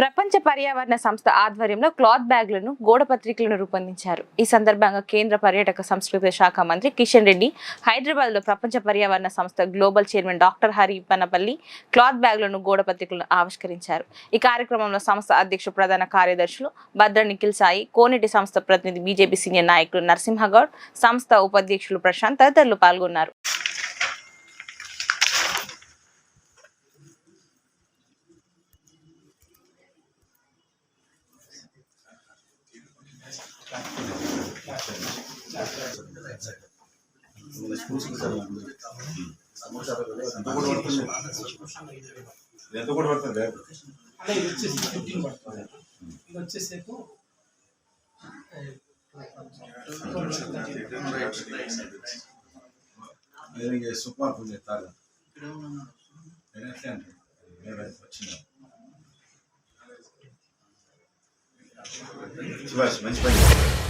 ప్రపంచ పర్యావరణ సంస్థ ఆధ్వర్యంలో క్లాత్ బ్యాగ్లను గోడపత్రికలను రూపొందించారు. ఈ సందర్భంగా కేంద్ర పర్యాటక సంస్కృతి శాఖ మంత్రి కిషన్ రెడ్డి హైదరాబాద్లో ప్రపంచ పర్యావరణ సంస్థ global chairman doctor Hari Panapalli cloth బ్యాగ్లను గోడపత్రికలను ఆవిష్కరించారు. ఈ కార్యక్రమంలో సంస్థ అధ్యక్షుడు ప్రధాన కార్యదర్శులు భద్ర నిఖిల్ సాయి కోనేటి సంస్థ ప్రతినిధి బీజేపీ సీనియర్ నాయకులు నరసింహగౌడ్ సంస్థ ఉపాధ్యక్షులు ప్రశాంత్ తదితరులు పాల్గొన్నారు. ఎంత కూడా పడుతుంది అదే ఇది వచ్చేసి ఫిఫ్టీన్ పడుతుంది ఇది వచ్చేసేపు సుకుమార్ పూజ చెప్తాను వచ్చిందా ఎట్లా మంచి పని